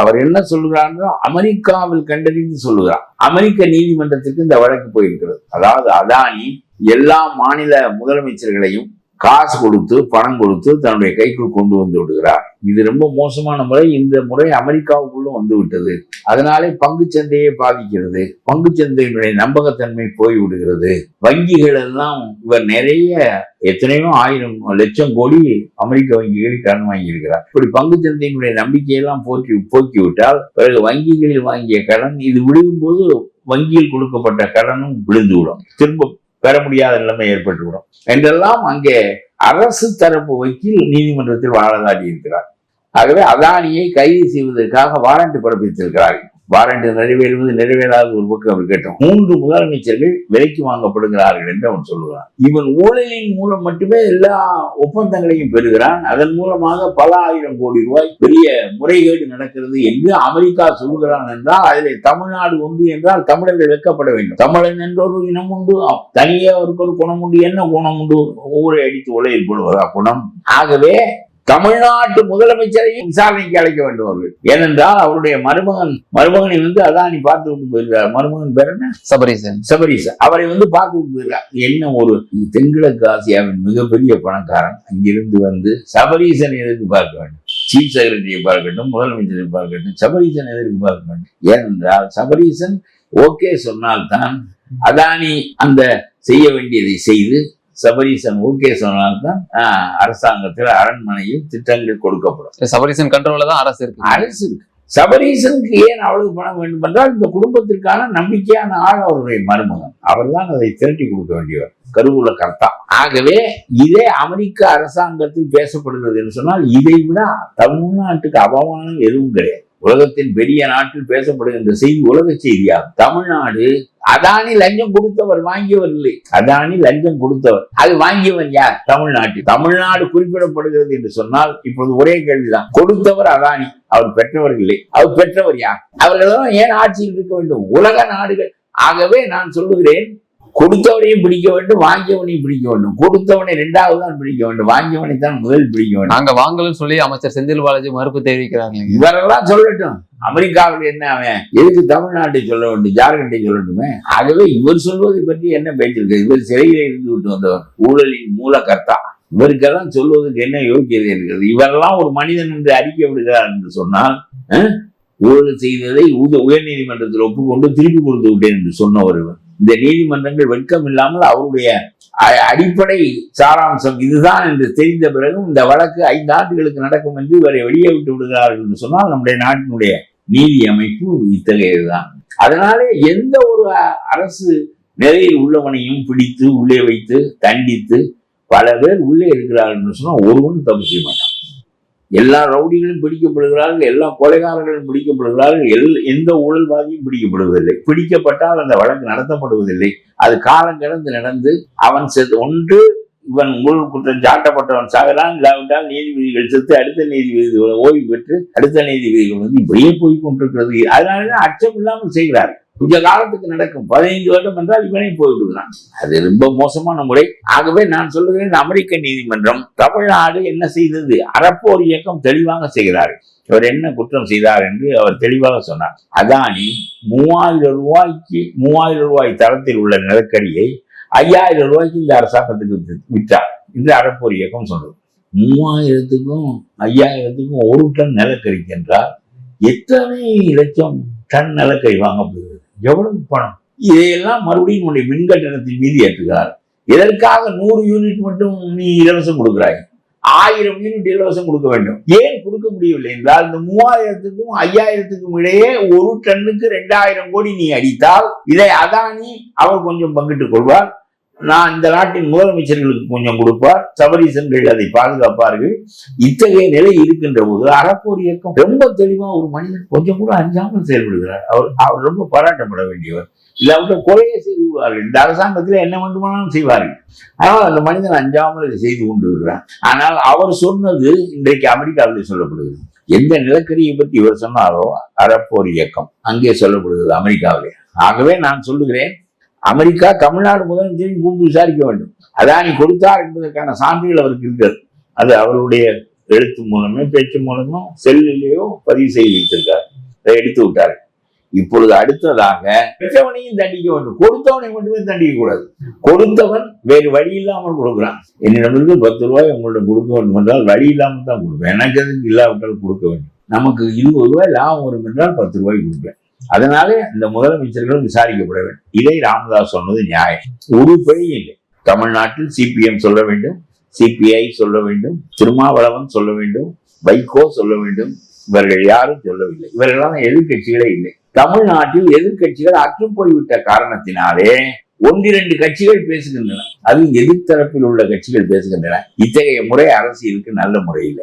அவர் என்ன சொல்லுகிறாரோ அமெரிக்காவில் கண்டறிந்து சொல்லுகிறார். அமெரிக்க நீதிமன்றத்திற்கு இந்த வழக்கு போயிருக்கிறது. அதாவது அதானி எல்லா மாநில முதலமைச்சர்களையும் காசு கொடுத்து பணம் கொடுத்து தன்னுடைய கைக்குள் கொண்டு வந்து விடுகிறார். இது ரொம்ப மோசமான முறை. இந்த முறை அமெரிக்காவுக்குள்ள வந்து விட்டது. அதனாலே பங்கு சந்தையை பாதிக்கிறது. பங்கு சந்தையினுடைய நம்பகத்தன்மை போய் விடுகிறது. வங்கிகள் எல்லாம் இவர் நிறைய எத்தனையோ ஆயிரம் லட்சம் கோடி அமெரிக்க வங்கிகளில் கடன் வாங்கியிருக்கிறார். இப்படி பங்கு சந்தையினுடைய நம்பிக்கையெல்லாம் போக்கி போக்கி விட்டால் பிறகு வங்கிகளில் வாங்கிய கடன் இது விழுகும் போது வங்கியில் கொடுக்கப்பட்ட கடனும் விழுந்து விடும் திரும்ப பெற முடியாத நிலைமை ஏற்பட்டுவிடும். என்றெல்லாம் அங்கே அரசு தரப்பு வக்கீல் நீதிமன்றத்தில் வாழதாடி இருக்கிறார் ஆகவே அதானியை கைது செய்வதற்காக வாரண்ட் பிறப்பித்திருக்கிறார்கள். வாரண்ட் நிறைவேறுவது நிறைவேறாத ஒரு பக்கம் இருக்கட்டும் மூன்று முதலமைச்சர்கள் விலைக்கு வாங்கப்படுகிறார்கள் என்று அவன் சொல்லுகிறான். இவன் ஊழலின் மூலம் மட்டுமே எல்லா ஒப்பந்தங்களையும் பெறுகிறான். அதன் மூலமாக பல ஆயிரம் கோடி ரூபாய் பெரிய முறைகேடு நடக்கிறது என்று அமெரிக்கா சொல்லுகிறான் என்றால் அதில் தமிழ்நாடு உண்டு என்றால் தமிழர்கள் வெட்கப்பட வேண்டும். தமிழன் என்ற ஒரு இனம் உண்டு தனியே அவருக்கு ஒரு குணம் உண்டு. என்ன குணம் உண்டு? ஊரை அடித்து உலையில் போடுவதா குணம்? ஆகவே தமிழ்நாட்டு முதலமைச்சரையும் விசாரணைக்கு அழைக்க வேண்டும் அவர்கள். ஏனென்றால் அவருடைய மருமகன் மருமகனை வந்து அதானி பார்த்து விட்டு போயிருக்கார் மருமகன் பேர் என்ன? சபரீசன். சபரீஸ் அவரை வந்து பார்த்து விட்டு போயிருக்கார் என்ன ஒரு தென்கிழக்கு ஆசியாவின் மிகப்பெரிய பணக்காரன் அங்கிருந்து வந்து சபரீசன் எதற்கு பார்க்க வேண்டும்? சீஃப் செக்ரட்டரியை பார்க்கட்டும் முதலமைச்சரை பார்க்கட்டும் சபரீசன் எதற்கு பார்க்க வேண்டும்? ஏனென்றால் சபரீசன் ஓகே சொன்னால்தான் அதானி அந்த செய்ய வேண்டியதை செய்து சபரீசன் ஓகே சொன்னால்தான் அரசாங்கத்தில் அரண்மனையில் திட்டங்கள் கொடுக்கப்படும். சபரீசன் கண்ட்ரோல்ல தான் அரசு இருக்கு. அரசு இருக்கு. சபரீசனுக்கு ஏன் அவ்வளவு பணம் வேண்டும் என்றால் இந்த குடும்பத்திற்கான நம்பிக்கையான ஆள் அவருடைய மருமகன். அவர்தான் அதை திரட்டி கொடுக்க வேண்டியவர். கருவூல கர்த்தா. ஆகவே இதே அமெரிக்க அரசாங்கத்தில் பேசப்படுகிறது என்று சொன்னால் இதை விட தமிழ்நாட்டுக்கு அவமானம் எதுவும் கிடையாது. உலகத்தின் பெரிய நாட்டில் பேசப்படுகின்ற செய்தி உலக செய்தியா தமிழ்நாடு அதானி லஞ்சம் கொடுத்தவர் வாங்கியவர் இல்லை. அதானி லஞ்சம் கொடுத்தவர். அது வாங்கியவர் யார்? தமிழ்நாட்டில். தமிழ்நாடு குறிப்பிடப்படுகிறது என்று சொன்னால் இப்பொழுது ஒரே கேள்விதான். கொடுத்தவர் அதானி அவர் பெற்றவர் இல்லை. அவர் பெற்றவர் யார்? அவர்களெல்லாம் ஏன் ஆட்சியில் இருக்க வேண்டும்? உலக நாடுகள். ஆகவே நான் சொல்லுகிறேன் கொடுத்தவனையும் பிடிக்க வேண்டும் வாங்கியவனையும் பிடிக்க வேண்டும். கொடுத்தவனை இரண்டாவது தான் பிடிக்க வேண்டும் வாங்கியவனை தான் முதல் பிடிக்க வேண்டும். நாங்க வாங்கலன்னு சொல்லி அமைச்சர் செந்தில் பாலாஜி மறுப்பு தெரிவிக்கிறாங்க இவரெல்லாம் சொல்லட்டும். அமெரிக்காவில் என்ன அவன்? எதுக்கு தமிழ்நாட்டை சொல்ல வேண்டும் ஜார்க்கண்டை சொல்லட்டுமே ஆகவே இவர் சொல்வதை பற்றி என்ன பேச்சிருக்கு? இவர் சிறையில் இருந்து விட்டு வந்தவர் ஊழலின் மூலகர்த்தா. இவருக்கெல்லாம் சொல்வதற்கு என்ன யோக்கியதை இருக்கிறது? இவரெல்லாம் ஒரு மனிதன் என்று அறிக்கை விடுகிறார் என்று சொன்னால் ஊழல் செய்ததை உத- உயர்நீதிமன்றத்தில் ஒப்புக்கொண்டு திருப்பி கொடுத்து விட்டேன் என்று சொன்ன ஒருவர் இந்த நீதிமன்றங்கள் வெட்கம் இல்லாமல் அவருடைய அ- அடிப்படை சாராம்சம் இதுதான் என்று தெரிந்த பிறகும் இந்த வழக்கு ஐந்து ஆண்டுகளுக்கு நடக்கும் என்று இவரை வெளியே விட்டு விடுகிறார்கள் என்று சொன்னால் நம்முடைய நாட்டினுடைய நீதி அமைப்பு இத்தகையதுதான். அதனாலே எந்த ஒரு அரசு நிலையில் உள்ளவனையும் பிடித்து உள்ளே வைத்து தண்டித்து பல பேர் உள்ளே இருக்கிறார்கள் என்று சொன்னால் ஒருவன் தப்பு செய்ய மாட்டான். எல்லா ரவுடிகளும் பிடிக்கப்படுகிறார்கள் எல்லா கொலைகாரர்களும் பிடிக்கப்படுகிறார்கள் எல் எந்த ஊழல்வாதியும் பிடிக்கப்படுவதில்லை. பிடிக்கப்பட்டால் அந்த வழக்கு நடத்தப்படுவதில்லை. அது காலம் கடந்து நடந்து அவன் செத்து ஒன்று இவன் ஊழல் குற்றம் சாட்டப்பட்டவன் சாகிறான் இல்லாவிட்டால் நீதிபதிகள் செத்து அடுத்த நீதிபதி ஓய்வு பெற்று அடுத்த நீதிபதிகள் வந்து இப்படியே போய் கொண்டிருக்கிறது. அதனாலதான் அச்சம் இல்லாமல் செய்கிறார் கொஞ்ச காலத்துக்கு நடக்கும் பதினைந்து வருடம் என்றால் இவனே போய்விடுகிறான். அது ரொம்ப மோசமான முறை. ஆகவே நான் சொல்லுகிறேன் அமெரிக்க நீதிமன்றம் தமிழ்நாடு என்ன செய்தது? அறப்போர் இயக்கம் தெளிவாக செய்கிறார். இவர் என்ன குற்றம் செய்தார் என்று அவர் தெளிவாக சொன்னார். அதானி மூவாயிரம் ரூபாய்க்கு மூவாயிரம் ரூபாய் தரத்தில் உள்ள நிலக்கரியை ஐயாயிரம் ரூபாய்க்கு இந்த அரசாங்கத்துக்கு விற்றார். என்று அறப்போர் இயக்கம் சொன்னது மூவாயிரத்துக்கும் ஐயாயிரத்துக்கும் ஒரு டன் நிலக்கரிக்கு என்றால் எத்தனை லட்சம் டன் நிலக்கரி வாங்கப்படுகிறது? எவ்வளவு பணம்? இதையெல்லாம் மறுபடியும் உன்னுடைய மின் கட்டணத்தின் மீது ஏற்றுகிறார். எதற்காக நூறு யூனிட் மட்டும் நீ இலவசம் கொடுக்கிறாய்? ஆயிரம் யூனிட் இலவசம் கொடுக்க வேண்டும். ஏன் கொடுக்க முடியவில்லை என்றால் இந்த மூவாயிரத்துக்கும் ஐயாயிரத்துக்கும் இடையே ஒரு டன்னுக்கு ரெண்டாயிரம் கோடி நீ அடித்தால் இதை அதானி அவர் கொஞ்சம் பங்கிட்டுக் கொள்வார். நான் இந்த நாட்டின் முதலமைச்சர்களுக்கு கொஞ்சம் கொடுப்பார். சபரீசன்கள் அதை பாதுகாப்பார்கள். இத்தகைய நிலை இருக்கின்ற போது அறப்போர் இயக்கம் ரொம்ப தெளிவா ஒரு மனிதன் கொஞ்சம் கூட அஞ்சாமல் செயல்படுகிறார். அவர் அவர் ரொம்ப பாராட்டப்பட வேண்டியவர். இல்லாவிட்டால் கொலையை செய்து விடுவார்கள். இந்த அரசாங்கத்தில் என்ன வேண்டுமானாலும் செய்வார்கள். ஆனால் அந்த மனிதன் அஞ்சாமல் இதை செய்து கொண்டு இருக்கிறார் ஆனால் அவர் சொன்னது இன்றைக்கு அமெரிக்காவில் சொல்லப்படுகிறது. எந்த நிலக்கரியை பற்றி இவர் சொன்னாரோ அறப்போர் இயக்கம் அங்கே சொல்லப்படுகிறது அமெரிக்காவிலே. ஆகவே நான் சொல்லுகிறேன் அமெரிக்கா தமிழ்நாடு முதலமைச்சரையும் கூப்பிட்டு விசாரிக்க வேண்டும். அதானி கொடுத்தார் என்பதற்கான சான்றுகள் அவருக்கு இருக்கிறது. அது அவருடைய எழுத்து மூலமே பேச்சு மூலமோ செல்லிலேயோ பதிவு செய்து வைத்திருக்கார். எடுத்து விட்டார். இப்பொழுது அடுத்ததாக பெற்றவனையும் தண்டிக்க வேண்டும். கொடுத்தவனை மட்டுமே தண்டிக்க கூடாது. கொடுத்தவன் வேறு வழி இல்லாமல் கொடுக்குறான். என்னிடமிருந்து பத்து ரூபாய் உங்களிடம் கொடுக்க வேண்டும் என்றால் வழி இல்லாமல் தான் கொடுப்பேன். எனக்கு எதுக்கு இல்லாவிட்டால் கொடுக்க வேண்டும். நமக்கு இருபது ரூபாய் லாபம் வரும் என்றால் பத்து ரூபாய் கொடுப்பேன். அதனாலே இந்த முதலமைச்சர்களும் விசாரிக்கப்பட வேண்டும். இதை ராமதாஸ் சொன்னது நியாயம். ஒரு பிழை இல்லை. தமிழ்நாட்டில் சிபிஎம் சொல்ல வேண்டும் சிபிஐ சொல்ல வேண்டும் திருமாவளவன் சொல்ல வேண்டும் வைகோ சொல்ல வேண்டும். இவர்கள் யாரும் சொல்லவில்லை. இவர்களான எதிர்கட்சிகளே இல்லை. தமிழ்நாட்டில் எதிர்கட்சிகள் அற்று போய்விட்ட காரணத்தினாலே ஒன்றிரண்டு கட்சிகள் பேசுகின்றன. அது எதிர்த்தரப்பில் உள்ள கட்சிகள் பேசுகின்றன. இத்தகைய முறை அரசியலுக்கு நல்ல முறையில்லை